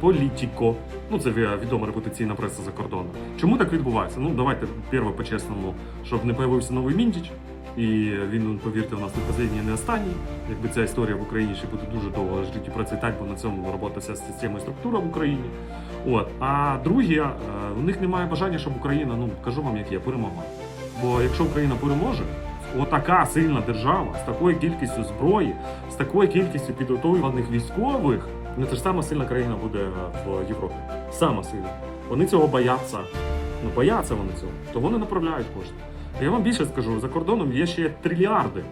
Політіко. Ну, це відома репутаційна преса за кордоном. Чому так відбувається? Ну, давайте перше по-чесному, щоб не появився новий Міндіч. І він, повірте, у нас не останній, не останній. Якби ця історія в Україні ще буде дуже довго жити і процвітати, бо на цьому робота вся система і структура в Україні. От. А друге, у них немає бажання, щоб Україна, ну кажу вам, як є, перемогла. Бо якщо Україна переможе, отака сильна держава з такою кількістю зброї, з такою кількістю підготовлених військових, ну це ж сама сильна країна буде е, в Європі. Сама сильна. Вони цього бояться. Ну, бояться вони цього. То вони направляють кошти. Я вам більше скажу, за кордоном є ще трильярди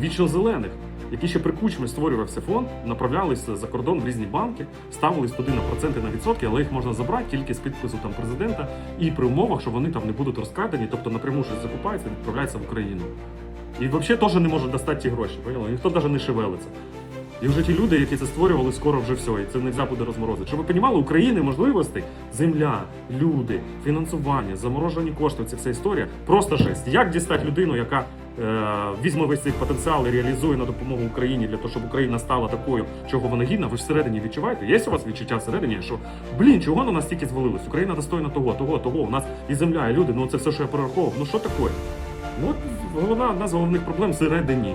вічно зелених, які ще при кучмі створювався фонд, направлялися за кордон в різні банки, ставились туди на проценти на відсотки, але їх можна забрати тільки з підпису там президента і при умовах, що вони там не будуть розкрадені, тобто напряму щось закупається відправляється в Україну. І взагалі теж не можуть достати ті гроші. Поняли? Ніхто навіть не шевелиться. І вже ті люди, які це створювали, скоро вже все, і це не буде розморозити. Щоб ви розуміли, України можливостей, земля, люди, фінансування, заморожені кошти, ця вся історія просто жесть. Як дістати людину, яка е, візьме весь цей потенціал і реалізує на допомогу Україні для того, щоб Україна стала такою, чого вона гідна, ви ж всередині відчуваєте? Є у вас відчуття всередині, що блін, чого на нас стільки звалилось? Україна достойна того, того, того. У нас і земля, і люди. Ну це все, що я перераховував. Ну що таке? От головна одна з головних проблем всередині.